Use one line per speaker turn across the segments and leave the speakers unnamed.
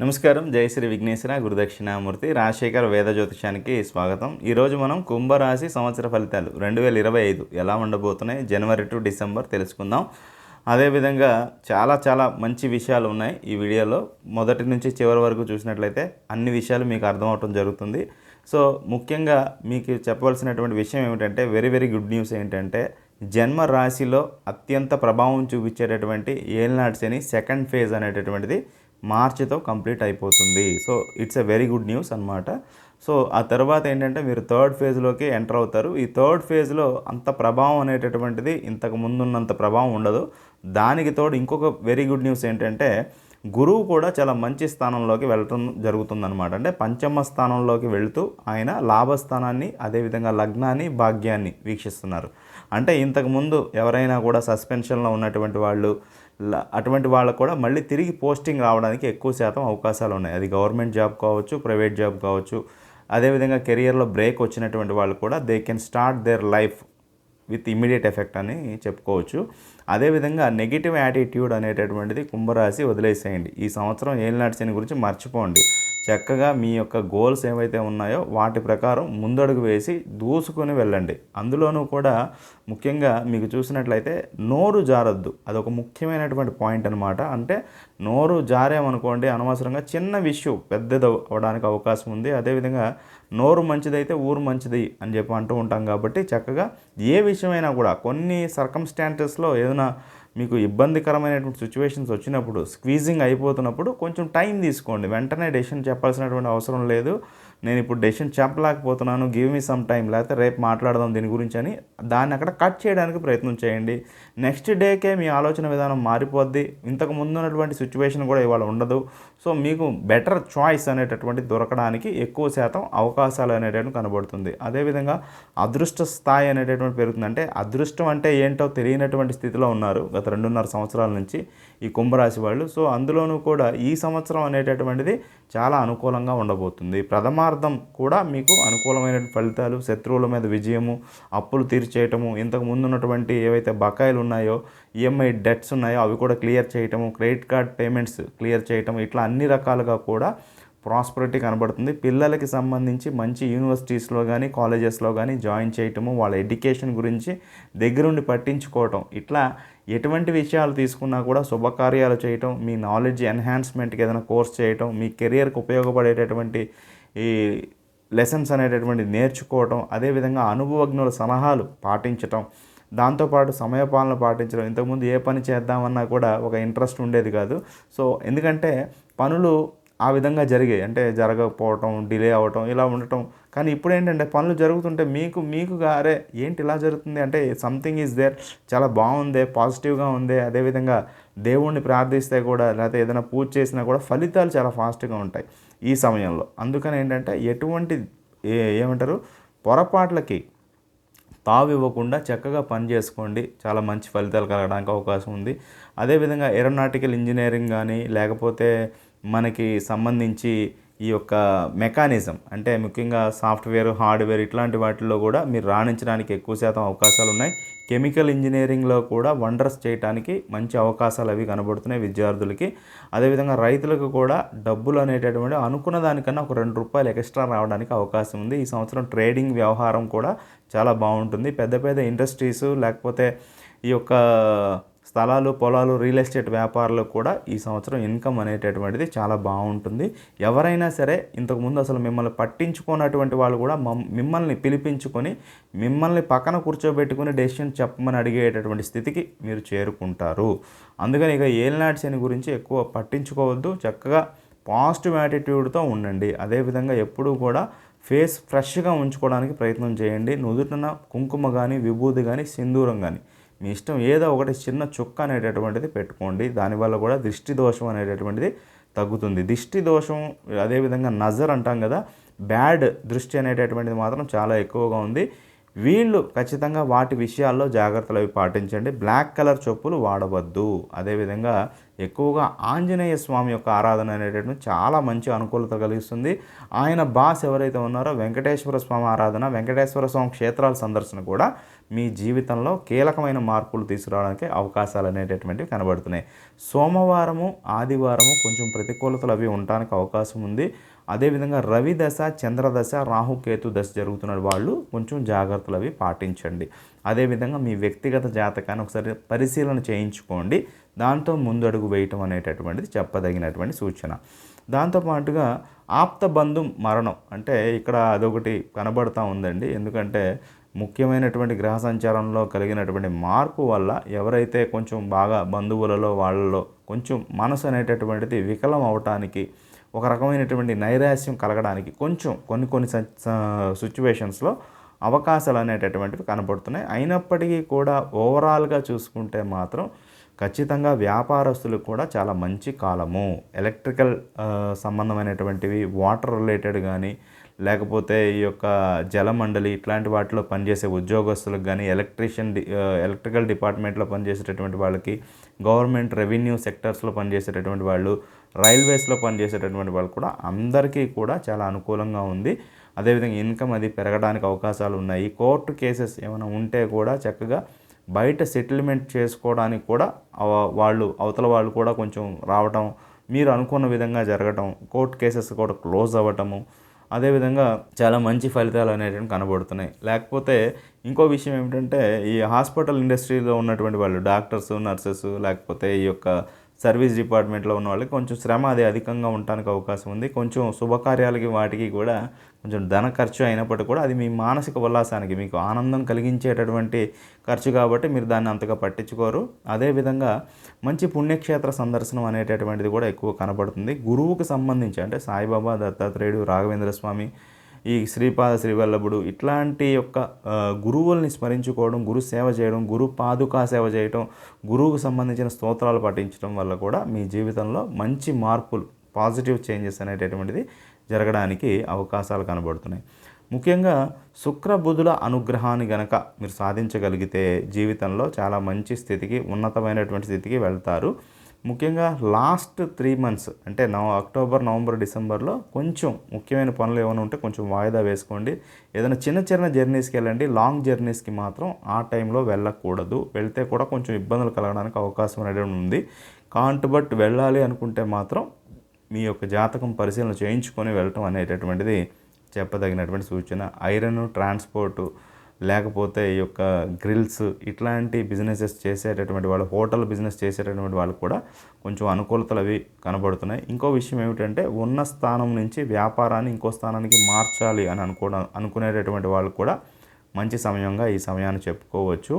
నమస్కారం. జై శ్రీ విఘ్నేశ్వర గురుదక్షిణామూర్తి రాజశేఖర్ వేద జ్యోతిషానికి స్వాగతం. ఈరోజు మనం కుంభరాశి సంవత్సర ఫలితాలు రెండు వేల ఇరవై ఐదు ఎలా ఉండబోతున్నాయి? జనవరి టు డిసెంబర్ తెలుసుకుందాం. అదేవిధంగా చాలా చాలా మంచి విషయాలు ఉన్నాయి ఈ వీడియోలో. మొదటి నుంచి చివరి వరకు చూసినట్లయితే అన్ని విషయాలు మీకు అర్థమవటం జరుగుతుంది. సో ముఖ్యంగా మీకు చెప్పవలసినటువంటి విషయం ఏమిటంటే వెరీ వెరీ గుడ్ న్యూస్ ఏంటంటే జన్మ రాశిలో అత్యంత ప్రభావం చూపించేటటువంటి ఏల్నాడు శని సెకండ్ ఫేజ్ అనేటటువంటిది మార్చితో కంప్లీట్ అయిపోతుంది. So it's a very good news అనమాట సో ఆ తర్వాత ఏంటంటే మీరు థర్డ్ ఫేజ్లోకి ఎంటర్ అవుతారు. ఈ థర్డ్ ఫేజ్లో అంత ప్రభావం అనేటటువంటిది ఇంతకు ముందున్నంత ప్రభావం ఉండదు. దానికి తోడు ఇంకొక వెరీ గుడ్ న్యూస్ ఏంటంటే గురువు కూడా చాలా మంచి స్థానంలోకి వెళ్ళటం జరుగుతుందన్నమాట. అంటే పంచమ స్థానంలోకి వెళుతూ ఆయన లాభస్థానాన్ని అదేవిధంగా లగ్నాన్ని భాగ్యాన్ని వీక్షిస్తున్నారు. అంటే ఇంతకుముందు ఎవరైనా కూడా సస్పెన్షన్లో ఉన్నటువంటి వాళ్ళు అటువంటి వాళ్ళకు కూడా మళ్ళీ తిరిగి పోస్టింగ్ రావడానికి ఎక్కువ శాతం అవకాశాలు ఉన్నాయి. అది గవర్నమెంట్ జాబ్ కావచ్చు ప్రైవేట్ జాబ్ కావచ్చు. అదేవిధంగా కెరియర్లో బ్రేక్ వచ్చినటువంటి వాళ్ళు కూడా they can start their life with immediate effect అని చెప్పుకోవచ్చు. అదేవిధంగా నెగిటివ్ యాటిట్యూడ్ అనేటటువంటిది కుంభరాశి వదిలేసేయండి. ఈ సంవత్సరం ఏలినాటి శని గురించి మర్చిపోండి. చక్కగా మీ యొక్క గోల్స్ ఏవైతే ఉన్నాయో వాటి ప్రకారం ముందడుగు వేసి దూసుకొని వెళ్ళండి. అందులోనూ కూడా ముఖ్యంగా మీకు చూసినట్లయితే నోరు జారొద్దు. అదొక ముఖ్యమైనటువంటి పాయింట్ అనమాట అంటే నోరు జారేమనుకోండి అనవసరంగా చిన్న విషయం పెద్దది అవ్వడానికి అవకాశం ఉంది. అదేవిధంగా నోరు మంచిదైతే ఊరు మంచిది అని చెప్పి అంటూ ఉంటాం కాబట్టి చక్కగా ఏ విషయమైనా కూడా కొన్ని సర్కమ్స్టాన్సెస్లో ఏదైనా మీకు ఇబ్బందికరమైనటువంటి సిచ్యువేషన్స్ వచ్చినప్పుడు స్క్వీజింగ్ అయిపోతున్నప్పుడు కొంచెం టైం తీసుకోండి. వెంటనే డెసిషన్ చెప్పాల్సినటువంటి అవసరం లేదు. నేను ఇప్పుడు డెసిషన్ చెప్పలేకపోతున్నాను. గివ్ మీ సమ్ టైం లేకపోతే రేపు మాట్లాడదాం దీని గురించి అని దాన్ని అక్కడ కట్ చేయడానికి ప్రయత్నం చేయండి. నెక్స్ట్ డేకే మీ ఆలోచన విధానం మారిపోద్ది. ఇంతకు ముందు ఉన్నటువంటి సిచ్యువేషన్ కూడా ఇవాళ ఉండదు. సో మీకు బెటర్ చాయిస్ అనేటటువంటి దొరకడానికి ఎక్కువ శాతం అవకాశాలు అనేటటువంటి కనబడుతుంది. అదేవిధంగా అదృష్ట స్థాయి అనేటటువంటి పెరుగుతుంది అంటే అదృష్టం అంటే ఏంటో తెలియనటువంటి స్థితిలో ఉన్నారు గత రెండున్నర సంవత్సరాల నుంచి ఈ కుంభరాశి వాళ్ళు. సో అందులోనూ కూడా ఈ సంవత్సరం అనేటటువంటిది చాలా అనుకూలంగా ఉండబోతుంది. ప్రథమార్థం కూడా మీకు అనుకూలమైన ఫలితాలు శత్రువుల మీద విజయము అప్పులు తీర్చేయటము ఇంతకు ముందు ఉన్నటువంటి ఏవైతే బకాయిలు ఉన్నాయో ఈఎంఐ డెట్స్ ఉన్నాయో అవి కూడా క్లియర్ చేయటము క్రెడిట్ కార్డ్ పేమెంట్స్ క్లియర్ చేయటం ఇట్లా అన్ని రకాలుగా కూడా ప్రాస్పరిటీ కనబడుతుంది. పిల్లలకి సంబంధించి మంచి యూనివర్సిటీస్లో కానీ కాలేజెస్లో కానీ జాయిన్ చేయటము వాళ్ళ ఎడ్యుకేషన్ గురించి దగ్గరుండి పట్టించుకోవటం ఇట్లా ఎటువంటి విషయాలు తీసుకున్నా కూడా శుభకార్యాలు చేయటం మీ నాలెడ్జ్ ఎన్హాన్స్మెంట్కి ఏదైనా కోర్స్ చేయటం మీ కెరియర్కి ఉపయోగపడేటటువంటి ఈ లెసన్స్ అనేటటువంటి నేర్చుకోవటం అదేవిధంగా అనుభవజ్ఞుల సలహాలు పాటించటం దాంతోపాటు సమయపాలన పాటించడం ఇంతకుముందు ఏ పని చేద్దామన్నా కూడా ఒక ఇంట్రెస్ట్ ఉండేది కాదు. సో ఎందుకంటే పనులు ఆ విధంగా జరిగాయి. అంటే జరగకపోవటం డిలే అవ్వటం ఇలా ఉండటం. కానీ ఇప్పుడు ఏంటంటే పనులు జరుగుతుంటే మీకు మీకుగా అరే ఏంటి ఇలా జరుగుతుంది? అంటే సంథింగ్ ఈజ్ దేర్ చాలా బాగుంది పాజిటివ్గా ఉంది అదేవిధంగా దేవుణ్ణి ప్రార్థిస్తే కూడా లేకపోతే ఏదైనా పూజ చేసినా కూడా ఫలితాలు చాలా ఫాస్ట్గా ఉంటాయి ఈ సమయంలో. అందుకని ఏంటంటే ఎటువంటి ఏమంటారు? పొరపాట్లకి తావు ఇవ్వకుండా చక్కగా పని చేసుకోండి. చాలా మంచి ఫలితాలు కలగడానికి అవకాశం ఉంది. అదేవిధంగా ఏరోనాటికల్ ఇంజనీరింగ్ కానీ లేకపోతే మనకి సంబంధించి ఈ యొక్క మెకానిజం అంటే ముఖ్యంగా సాఫ్ట్వేర్ హార్డ్వేర్ ఇట్లాంటి వాటిల్లో కూడా మీరు రాణించడానికి ఎక్కువ శాతం అవకాశాలు ఉన్నాయి. కెమికల్ ఇంజనీరింగ్లో కూడా వండర్స్ చేయడానికి మంచి అవకాశాలు అవి కనబడుతున్నాయి విద్యార్థులకి. అదేవిధంగా రైతులకు కూడా డబ్బులు అనేటటువంటి అనుకున్న దానికన్నా ఒక రెండు రూపాయలు ఎక్స్ట్రా రావడానికి అవకాశం ఉంది. ఈ సంవత్సరం ట్రేడింగ్ వ్యవహారం కూడా చాలా బాగుంటుంది. పెద్ద పెద్ద ఇండస్ట్రీస్ లేకపోతే ఈ యొక్క స్థలాలు పొలాలు రియల్ ఎస్టేట్ వ్యాపారాలు కూడా ఈ సంవత్సరం ఇన్కమ్ అనేటటువంటిది చాలా బాగుంటుంది. ఎవరైనా సరే ఇంతకుముందు అసలు మిమ్మల్ని పట్టించుకున్నటువంటి వాళ్ళు కూడా మమ్- మిమ్మల్ని పిలిపించుకొని మిమ్మల్ని పక్కన కూర్చోబెట్టుకుని డెసిషన్ చెప్పమని అడిగేటటువంటి స్థితికి మీరు చేరుకుంటారు. అందుకని ఇక ఏలినాటి శని గురించి ఎక్కువ పట్టించుకోవద్దు. చక్కగా పాజిటివ్ యాటిట్యూడ్తో ఉండండి. అదేవిధంగా ఎప్పుడూ కూడా ఫేస్ ఫ్రెష్గా ఉంచుకోవడానికి ప్రయత్నం చేయండి. నుదుటిన కుంకుమ కానీ విభూది కానీ సింధూరం కానీ మీ ఇష్టం ఏదో ఒకటి చిన్న చుక్క అనేటటువంటిది పెట్టుకోండి. దానివల్ల కూడా దృష్టి దోషం అనేటటువంటిది తగ్గుతుంది. దిష్టి దోషం అదేవిధంగా నజర్ అంటాం కదా బ్యాడ్ దృష్టి అనేటటువంటిది మాత్రం చాలా ఎక్కువగా ఉంది. వీళ్ళు ఖచ్చితంగా వాటి విషయాల్లో జాగ్రత్తలు అవి పాటించండి. బ్లాక్ కలర్ చెప్పులు వాడవద్దు. అదేవిధంగా ఎక్కువగా ఆంజనేయ స్వామి యొక్క ఆరాధన అనేటటువంటి చాలా మంచి అనుకూలత కలిగిస్తుంది. ఆయన బాస్ ఎవరైతే ఉన్నారో వెంకటేశ్వర స్వామి ఆరాధన వెంకటేశ్వర స్వామి క్షేత్రాల సందర్శన కూడా మీ జీవితంలో కీలకమైన మార్పులు తీసుకురావడానికి అవకాశాలు అనేటటువంటివి కనబడుతున్నాయి. సోమవారము ఆదివారము కొంచెం ప్రతికూలతలు అవి ఉండడానికి అవకాశం ఉంది. అదేవిధంగా రవి దశ చంద్రదశ రాహుకేతు దశ జరుగుతున్న వాళ్ళు కొంచెం జాగ్రత్తలు అవి పాటించండి. అదేవిధంగా మీ వ్యక్తిగత జాతకాన్ని ఒకసారి పరిశీలన చేయించుకోండి. దాంతో ముందడుగు వేయటం అనేటటువంటిది చెప్పదగినటువంటి సూచన. దాంతోపాటుగా ఆప్త బంధు మరణం అంటే ఇక్కడ అదొకటి కనబడుతూ ఉందండి. ఎందుకంటే ముఖ్యమైనటువంటి గ్రహ సంచారంలో కలిగినటువంటి మార్పు వల్ల ఎవరైతే కొంచెం బాగా బంధువులలో వాళ్ళలో కొంచెం మనసు అనేటటువంటిది వికలం అవటానికి ఒక రకమైనటువంటి నైరాశ్యం కలగడానికి కొంచెం కొన్ని కొన్ని సిచ్యువేషన్స్లో అవకాశాలు అనేటటువంటివి కనబడుతున్నాయి అయినప్పటికీ కూడా ఓవరాల్గా చూసుకుంటే మాత్రం ఖచ్చితంగా వ్యాపారస్తులకు కూడా చాలా మంచి కాలము. ఎలక్ట్రికల్ సంబంధమైనటువంటివి వాటర్ రిలేటెడ్ కానీ లేకపోతే ఈ యొక్క జలమండలి ఇట్లాంటి వాటిలో పనిచేసే ఉద్యోగస్తులకు కానీ ఎలక్ట్రీషియన్ డి ఎలక్ట్రికల్ డిపార్ట్మెంట్లో పనిచేసేటటువంటి వాళ్ళకి గవర్నమెంట్ రెవెన్యూ సెక్టర్స్లో పనిచేసేటటువంటి వాళ్ళు రైల్వేస్లో పనిచేసేటటువంటి వాళ్ళు కూడా అందరికీ కూడా చాలా అనుకూలంగా ఉంది. అదేవిధంగా ఇన్కమ్ అది పెరగడానికి అవకాశాలు ఉన్నాయి. కోర్టు కేసెస్ ఏమైనా ఉంటే కూడా చక్కగా బయట సెటిల్మెంట్ చేసుకోవడానికి కూడా వాళ్ళు అవతల వాళ్ళు కూడా కొంచెం రావటం మీరు అనుకున్న విధంగా జరగటం కోర్టు కేసెస్ కూడా క్లోజ్ అవ్వటము అదేవిధంగా చాలా మంచి ఫలితాలు అనేటివి కనబడుతున్నాయి. లేకపోతే ఇంకో విషయం ఏమిటంటే ఈ హాస్పిటల్ ఇండస్ట్రీలో ఉన్నటువంటి వాళ్ళు డాక్టర్స్ నర్సెస్ లేకపోతే ఈ యొక్క సర్వీస్ డిపార్ట్మెంట్లో ఉన్న వాళ్ళకి కొంచెం శ్రమ అది అధికంగా ఉండడానికి అవకాశం ఉంది. కొంచెం శుభకార్యాలకి వాటికి కూడా కొంచెం ధన ఖర్చు అయినప్పటికీ కూడా అది మీ మానసిక ఉల్లాసానికి మీకు ఆనందం కలిగించేటటువంటి ఖర్చు కాబట్టి మీరు దాన్ని అంతగా పట్టించుకోరు. అదేవిధంగా మంచి పుణ్యక్షేత్ర సందర్శనం అనేటటువంటిది కూడా ఎక్కువ కనబడుతుంది గురువుకు సంబంధించి అంటే సాయిబాబా దత్తాత్రేయుడు రాఘవేంద్ర స్వామి ఈ శ్రీపాద శ్రీవల్లభుడు ఇట్లాంటి యొక్క గురువుల్ని స్మరించుకోవడం గురు సేవ చేయడం గురు పాదుకా సేవ చేయడం గురువుకు సంబంధించిన స్తోత్రాలు పఠించడం వల్ల కూడా మీ జీవితంలో మంచి మార్పులు పాజిటివ్ చేంజెస్ అనేటటువంటిది జరగడానికి అవకాశాలు కనబడుతున్నాయి. ముఖ్యంగా శుక్రబుధుల అనుగ్రహాన్ని గనక మీరు సాధించగలిగితే జీవితంలో చాలా మంచి స్థితికి ఉన్నతమైనటువంటి స్థితికి వెళ్తారు. ముఖ్యంగా లాస్ట్ త్రీ మంత్స్ అంటే నవ అక్టోబర్ నవంబర్ డిసెంబర్లో కొంచెం ముఖ్యమైన పనులు ఏమైనా ఉంటే కొంచెం వాయిదా వేసుకోండి. ఏదైనా చిన్న చిన్న జర్నీస్కి వెళ్ళండి. లాంగ్ జర్నీస్కి మాత్రం ఆ టైంలో వెళ్ళకూడదు. వెళ్తే కూడా కొంచెం ఇబ్బందులు కలగడానికి అవకాశం అనేది ఉంది. కాంట్ బట్ వెళ్ళాలి అనుకుంటే మాత్రం మీ యొక్క జాతకం పరిశీలన చేయించుకొని వెళ్ళటం అనేటటువంటిది చెప్పదగినటువంటి సూచన. ఐరన్ ట్రాన్స్పోర్టు లేకపోతే ఈ యొక్క గ్రిల్స్ ఇట్లాంటి బిజినెసెస్ చేసేటటువంటి వాళ్ళు హోటల్ బిజినెస్ చేసేటటువంటి వాళ్ళు కూడా కొంచెం అనుకూలతలు అవి కనబడుతున్నాయి. ఇంకో విషయం ఏమిటంటే ఉన్న స్థానం నుంచి వ్యాపారాన్ని ఇంకో స్థానానికి మార్చాలి అని అనుకో అనుకునేటటువంటి వాళ్ళు కూడా మంచి సమయంగా ఈ సమయాన్ని చెప్పుకోవచ్చు.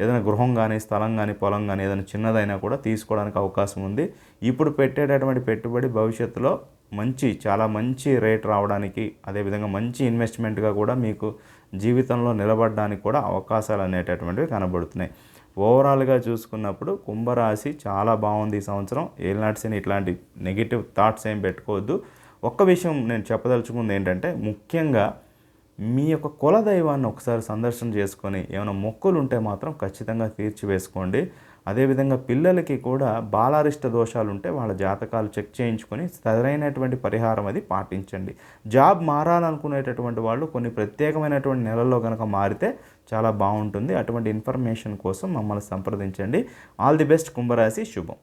ఏదైనా గృహం కానీ స్థలం కానీ పొలం కానీ ఏదైనా చిన్నదైనా కూడా తీసుకోవడానికి అవకాశం ఉంది. ఇప్పుడు పెట్టేటటువంటి పెట్టుబడి భవిష్యత్తులో మంచి చాలా మంచి రేట్ రావడానికి అదేవిధంగా మంచి ఇన్వెస్ట్మెంట్గా కూడా మీకు జీవితంలో నిలబడడానికి కూడా అవకాశాలు అనేటటువంటివి కనబడుతున్నాయి. ఓవరాల్గా చూసుకున్నప్పుడు కుంభరాశి చాలా బాగుంది ఈ సంవత్సరం. ఏలినాటి ఇట్లాంటి నెగిటివ్ థాట్స్ ఏం పెట్టుకోవద్దు. ఒక్క విషయం నేను చెప్పదలుచుకుంది ఏంటంటే ముఖ్యంగా మీ యొక్క కుల దైవాన్ని ఒకసారి సందర్శన చేసుకొని ఏమైనా మొక్కులు ఉంటే మాత్రం ఖచ్చితంగా తీర్చివేసుకోండి. అదేవిధంగా పిల్లలకి కూడా బాలారిష్ట దోషాలు ఉంటే వాళ్ళ జాతకాలు చెక్ చేయించుకొని సరైనటువంటి పరిహారం అది పాటించండి. జాబ్ మారాలనుకునేటటువంటి వాళ్ళు కొన్ని ప్రత్యేకమైనటువంటి నెలల్లో కనుక మారితే చాలా బాగుంటుంది. అటువంటి ఇన్ఫర్మేషన్ కోసం మమ్మల్ని సంప్రదించండి. ఆల్ ది బెస్ట్ కుంభరాశి శుభం.